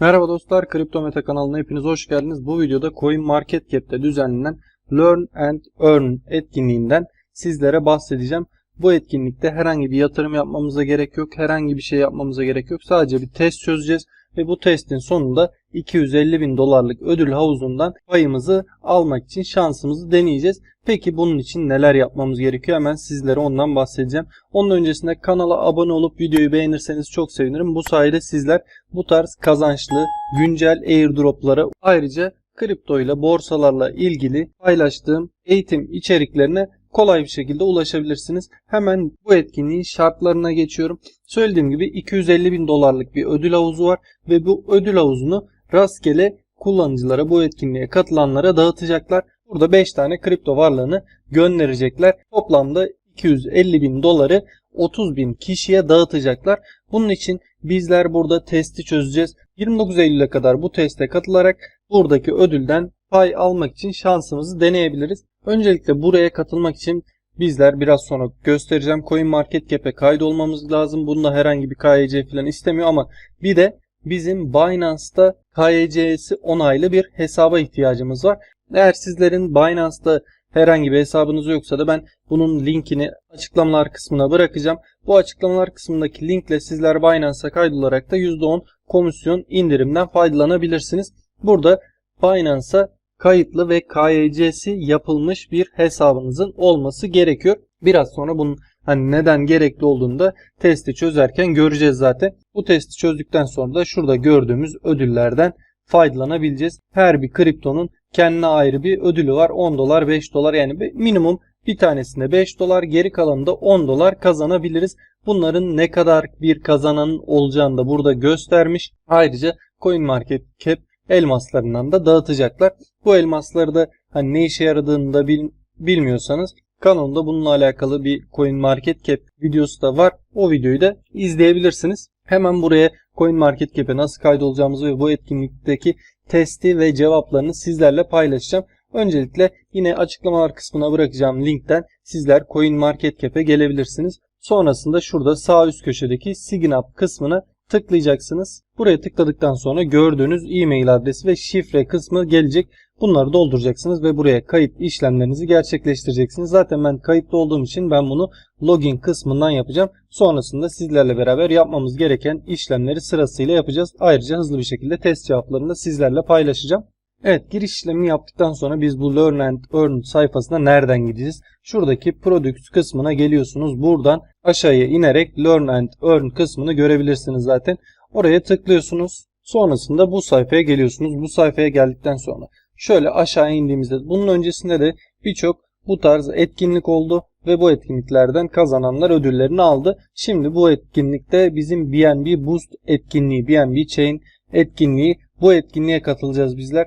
Merhaba dostlar, Kripto Meta kanalına hepiniz hoş geldiniz. Bu videoda CoinMarketCap'te düzenlenen Learn and Earn etkinliğinden sizlere bahsedeceğim. Bu etkinlikte herhangi bir yatırım yapmamıza gerek yok, herhangi bir şey yapmamıza gerek yok. Sadece bir test çözeceğiz ve bu testin sonunda 250 bin dolarlık ödül havuzundan payımızı almak için şansımızı deneyeceğiz. Peki bunun için neler yapmamız gerekiyor? Hemen sizlere ondan bahsedeceğim. Onun öncesinde kanala abone olup videoyu beğenirseniz çok sevinirim. Bu sayede sizler bu tarz kazançlı güncel airdroplara ayrıca kripto ile borsalarla ilgili paylaştığım eğitim içeriklerine kolay bir şekilde ulaşabilirsiniz. Hemen bu etkinliğin şartlarına geçiyorum. Söylediğim gibi 250 bin dolarlık bir ödül havuzu var ve bu ödül havuzunu rastgele kullanıcılara bu etkinliğe katılanlara dağıtacaklar. Burada 5 tane kripto varlığını gönderecekler. Toplamda 250 bin doları 30 bin kişiye dağıtacaklar. Bunun için bizler burada testi çözeceğiz. 29 Eylül'e kadar bu teste katılarak buradaki ödülden pay almak için şansımızı deneyebiliriz. Öncelikle buraya katılmak için bizler biraz sonra göstereceğim CoinMarketCap'e kaydolmamız lazım. Bunda herhangi bir KYC falan istemiyor ama bir de bizim Binance'da KYC'si onaylı bir hesaba ihtiyacımız var. Eğer sizlerin Binance'da herhangi bir hesabınız yoksa da ben bunun linkini açıklamalar kısmına bırakacağım. Bu açıklamalar kısmındaki linkle sizler Binance'a kaydolarak da %10 komisyon indirimden faydalanabilirsiniz. Burada Binance'a kayıtlı ve KYC'si yapılmış bir hesabınızın olması gerekiyor. Biraz sonra bunun hani neden gerekli olduğunu da testi çözerken göreceğiz zaten. Bu testi çözdükten sonra da şurada gördüğümüz ödüllerden faydalanabileceğiz. Her bir kriptonun kendine ayrı bir ödülü var. 10 dolar, 5 dolar yani minimum bir tanesinde 5 dolar, geri kalanında 10 dolar kazanabiliriz. Bunların ne kadar bir kazananın olacağını da burada göstermiş. Ayrıca CoinMarketCap elmaslarından da dağıtacaklar. Bu elmasları da hani ne işe yaradığını da bil, bilmiyorsanız kanalımda bununla alakalı bir CoinMarketCap videosu da var. O videoyu da izleyebilirsiniz. Hemen buraya CoinMarketCap'e nasıl kaydolacağımızı ve bu etkinlikteki testi ve cevaplarını sizlerle paylaşacağım. Öncelikle yine açıklamalar kısmına bırakacağım linkten sizler CoinMarketCap'e gelebilirsiniz. Sonrasında şurada sağ üst köşedeki Sign Up kısmına tıklayacaksınız. Buraya tıkladıktan sonra gördüğünüz e-mail adresi ve şifre kısmı gelecek. Bunları dolduracaksınız ve buraya kayıt işlemlerinizi gerçekleştireceksiniz. Zaten ben kayıtlı olduğum için ben bunu login kısmından yapacağım. Sonrasında sizlerle beraber yapmamız gereken işlemleri sırasıyla yapacağız. Ayrıca hızlı bir şekilde test cevaplarını da sizlerle paylaşacağım. Evet giriş işlemini yaptıktan sonra biz bu Learn and Earn sayfasına nereden gideceğiz? Şuradaki Products kısmına geliyorsunuz. Buradan aşağıya inerek Learn and Earn kısmını görebilirsiniz zaten. Oraya tıklıyorsunuz. Sonrasında bu sayfaya geliyorsunuz. Bu sayfaya geldikten sonra şöyle aşağı indiğimizde bunun öncesinde de birçok bu tarz etkinlik oldu ve bu etkinliklerden kazananlar ödüllerini aldı. Şimdi bu etkinlikte bizim BNB Boost etkinliği, BNB Chain etkinliği bu etkinliğe katılacağız bizler.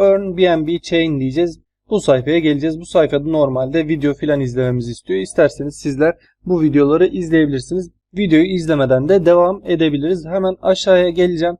Earn BNB Chain diyeceğiz. Bu sayfaya geleceğiz. Bu sayfada normalde video filan izlememizi istiyor. İsterseniz sizler bu videoları izleyebilirsiniz. Videoyu izlemeden de devam edebiliriz. Hemen aşağıya geleceğim.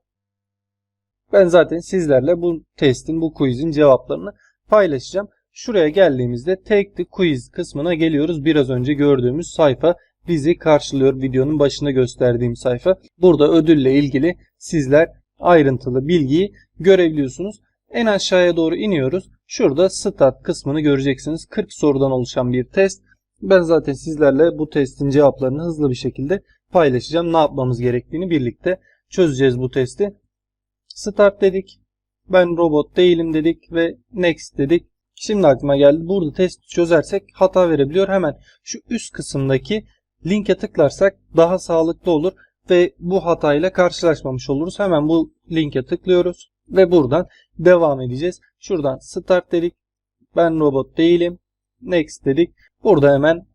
Ben zaten sizlerle bu testin, bu quizin cevaplarını paylaşacağım. Şuraya geldiğimizde Take the Quiz kısmına geliyoruz. Biraz önce gördüğümüz sayfa bizi karşılıyor. Videonun başında gösterdiğim sayfa. Burada ödülle ilgili sizler ayrıntılı bilgiyi görebiliyorsunuz. En aşağıya doğru iniyoruz. Şurada Start kısmını göreceksiniz. 40 sorudan oluşan bir test. Ben zaten sizlerle bu testin cevaplarını hızlı bir şekilde paylaşacağım. Ne yapmamız gerektiğini birlikte çözeceğiz bu testi. Start dedik. Ben robot değilim dedik ve next dedik. Şimdi aklıma geldi. Burada testi çözersek hata verebiliyor. Hemen şu üst kısımdaki linke tıklarsak daha sağlıklı olur ve bu hatayla karşılaşmamış oluruz. Hemen bu linke tıklıyoruz ve buradan devam edeceğiz. Şuradan start dedik. Ben robot değilim. Next dedik. Burada hemen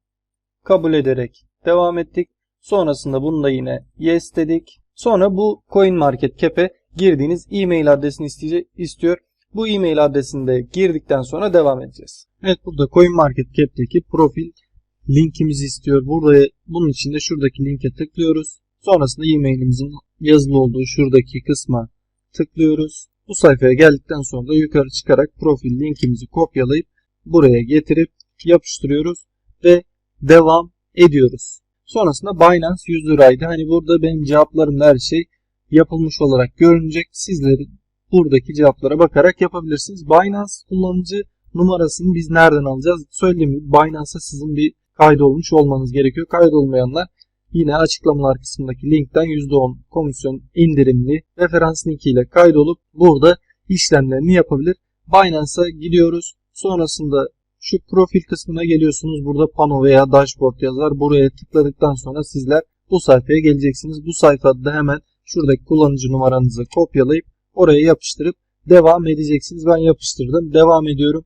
kabul ederek devam ettik. Sonrasında bunu da yine yes dedik. Sonra bu CoinMarketCap'e girdiğiniz e-mail adresini istiyor. Bu e-mail adresinde girdikten sonra devam edeceğiz. Evet burada CoinMarketCap'teki profil linkimizi istiyor. Burada bunun için de şuradaki linke tıklıyoruz. Sonrasında e-mailimizin yazılı olduğu şuradaki kısma tıklıyoruz. Bu sayfaya geldikten sonra da yukarı çıkarak profil linkimizi kopyalayıp buraya getirip yapıştırıyoruz ve devam ediyoruz. Sonrasında Binance 100 liraydı. Hani burada benim cevaplarımda her şey yapılmış olarak görünecek. Sizlerin buradaki cevaplara bakarak yapabilirsiniz. Binance kullanıcı numarasını biz nereden alacağız? Söylediğim gibi Binance'a sizin bir kaydolmuş olmanız gerekiyor. Kaydolmayanlar yine açıklamalar kısmındaki linkten %10 komisyon indirimli referans linkiyle kaydolup burada işlemlerini yapabilir. Binance'a gidiyoruz. Sonrasında şu profil kısmına geliyorsunuz. Burada pano veya dashboard yazar. Buraya tıkladıktan sonra sizler bu sayfaya geleceksiniz. Bu sayfada da hemen şuradaki kullanıcı numaranızı kopyalayıp oraya yapıştırıp devam edeceksiniz. Ben yapıştırdım. Devam ediyorum.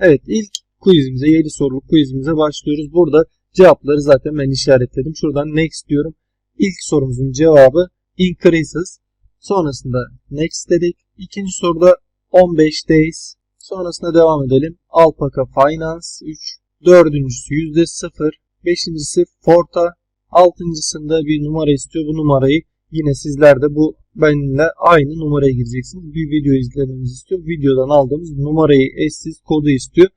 Evet ilk quizimize 7 soruluk quizimize başlıyoruz. Burada cevapları zaten ben işaretledim. Şuradan next diyorum. İlk sorumuzun cevabı increases. Sonrasında next dedik. İkinci soruda 15 days. Sonrasında devam edelim. Alpaca Finance 3. Dördüncüsü %0. Beşincisi Forta. Altıncısında bir numara istiyor. Bu numarayı yine sizler de bu benimle aynı numaraya gireceksiniz. Bir video izlemenizi istiyor. Videodan aldığımız numarayı eşsiz kodu istiyor.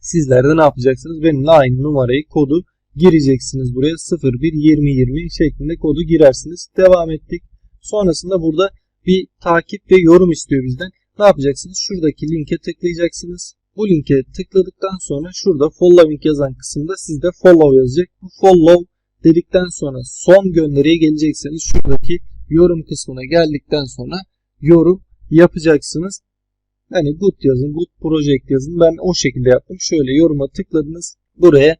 Sizler de ne yapacaksınız? Benimle aynı numarayı kodu gireceksiniz buraya 01 20 20 şeklinde kodu girersiniz. Devam ettik. Sonrasında burada bir takip ve yorum istiyor bizden. Ne yapacaksınız? Şuradaki linke tıklayacaksınız. Bu linke tıkladıktan sonra şurada following yazan kısımda sizde follow yazacak. Bu follow dedikten sonra son gönderiye gelecekseniz şuradaki yorum kısmına geldikten sonra yorum yapacaksınız. Hani good yazın, good project yazın. Ben o şekilde yaptım. Şöyle yoruma tıkladınız. Buraya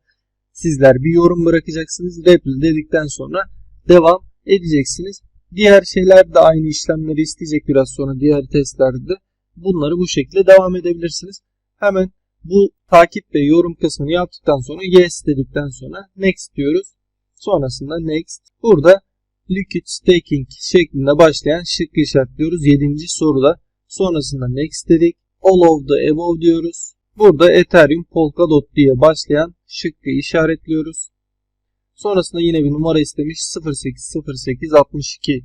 sizler bir yorum bırakacaksınız. Reply dedikten sonra devam edeceksiniz. Diğer şeyler de aynı işlemleri isteyecek biraz sonra diğer testlerde de. Bunları bu şekilde devam edebilirsiniz. Hemen bu takip ve yorum kısmını yaptıktan sonra yes dedikten sonra next diyoruz. Sonrasında next. Burada liquid staking şeklinde başlayan şıkkı işaretliyoruz. 7. soruda. Sonrasında next dedik. All of the above diyoruz. Burada Ethereum Polkadot diye başlayan şıkkı işaretliyoruz. Sonrasında yine bir numara istemiş 080862.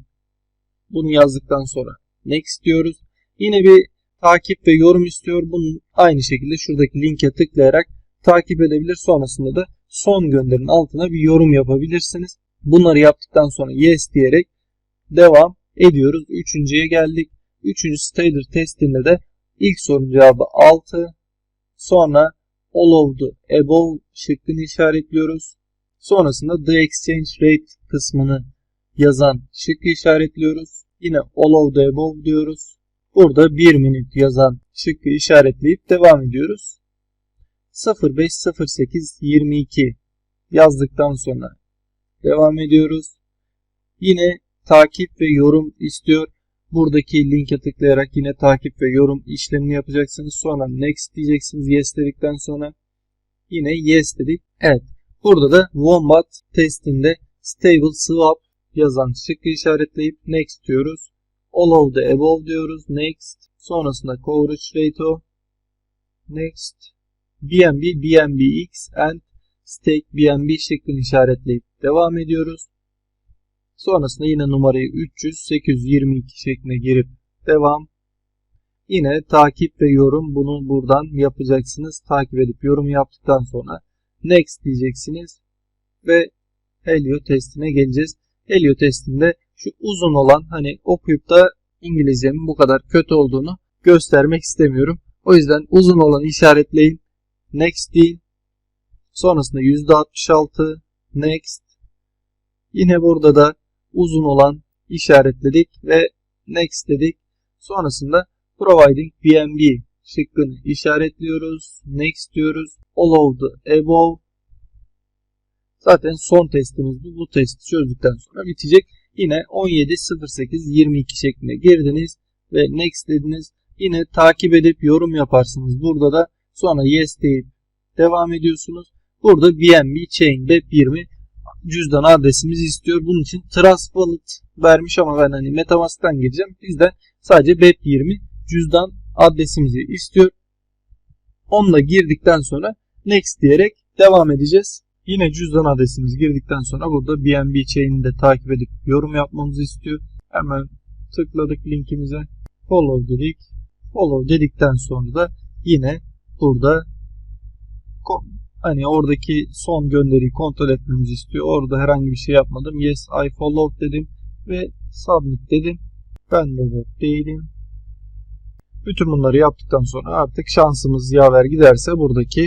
Bunu yazdıktan sonra next diyoruz. Yine bir takip ve yorum istiyor. Bunun aynı şekilde şuradaki linke tıklayarak takip edebilir. Sonrasında da son gönderin altına bir yorum yapabilirsiniz. Bunları yaptıktan sonra yes diyerek devam ediyoruz. Üçüncüye geldik. Üçüncü Stader testinde de ilk sorunun cevabı 6. Sonra all of the above şıkkını işaretliyoruz. Sonrasında the exchange rate kısmını yazan şıkkı işaretliyoruz. Yine all of the above diyoruz. Burada 1 minut yazan şıkkı işaretleyip devam ediyoruz. 050822 yazdıktan sonra devam ediyoruz. Yine takip ve yorum istiyor. Buradaki linke tıklayarak yine takip ve yorum işlemini yapacaksınız. Sonra next diyeceksiniz yes dedikten sonra. Yine yes dedik. Evet. Burada da Wombat testinde stable swap yazan şıkkı işaretleyip next diyoruz. All of the above diyoruz. Next. Sonrasında coverage ratio. Next. BNB, BNBX and stake BNB şeklini işaretleyip devam ediyoruz. Sonrasında yine numarayı 300 822 şeklinde girip devam. Yine takip ve yorum bunu buradan yapacaksınız. Takip edip yorum yaptıktan sonra next diyeceksiniz ve Helio testine geleceğiz. Helio testinde şu uzun olan hani okuyup da İngilizcemin bu kadar kötü olduğunu göstermek istemiyorum. O yüzden uzun olan işaretleyin. Next deyin. Sonrasında %66 next. Yine burada da uzun olan işaretledik ve next dedik. Sonrasında providing BNB şıkkını işaretliyoruz. Next diyoruz. All of the above. Zaten son testimiz bu. Bu testi çözdükten sonra bitecek. Yine 17.08.22 şeklinde girdiniz ve next dediniz. Yine takip edip yorum yaparsınız. Burada da sonra yes deyip devam ediyorsunuz. Burada BNB Chain BEP20 cüzdan adresimizi istiyor. Bunun için Trust Wallet vermiş ama ben hani Metamask'tan gireceğim. Bizden sadece BEP20 cüzdan adresimizi istiyor. Onunla girdikten sonra next diyerek devam edeceğiz. Yine cüzdan adresimizi girdikten sonra burada BNB chain'i de takip edip yorum yapmamızı istiyor. Hemen tıkladık linkimize. Follow dedik. Follow dedikten sonra da yine burada hani oradaki son gönderiyi kontrol etmemizi istiyor. Orada herhangi bir şey yapmadım. Yes I follow dedim ve Submit dedim. Ben robot değilim. Bütün bunları yaptıktan sonra artık şansımız yaver giderse buradaki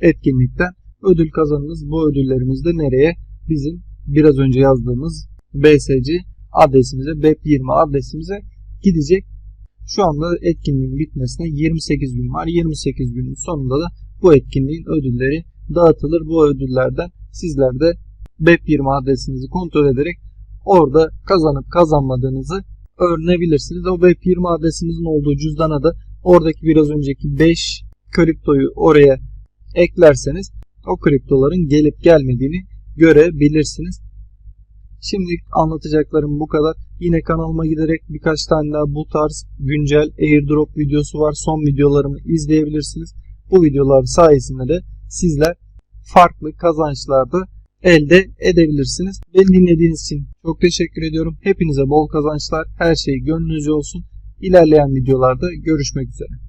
etkinlikten ödül kazanırız. Bu ödüllerimiz de nereye? Bizim biraz önce yazdığımız BSC adresimize, BEP20 adresimize gidecek. Şu anda etkinliğin bitmesine 28 gün var. 28 günün sonunda da bu etkinliğin ödülleri dağıtılır. Bu ödüllerden sizler de BEP20 adresinizi kontrol ederek orada kazanıp kazanmadığınızı öğrenebilirsiniz. O BEP20 adresinizin olduğu cüzdana da oradaki biraz önceki 5 kriptoyu oraya eklerseniz o kriptoların gelip gelmediğini görebilirsiniz. Şimdi anlatacaklarım bu kadar. Yine kanalıma giderek birkaç tane daha bu tarz güncel airdrop videosu var. Son videolarımı izleyebilirsiniz. Bu videolar sayesinde de sizler farklı kazançlarda elde edebilirsiniz. Beni dinlediğiniz için çok teşekkür ediyorum. Hepinize bol kazançlar. Her şey gönlünüzce olsun. İlerleyen videolarda görüşmek üzere.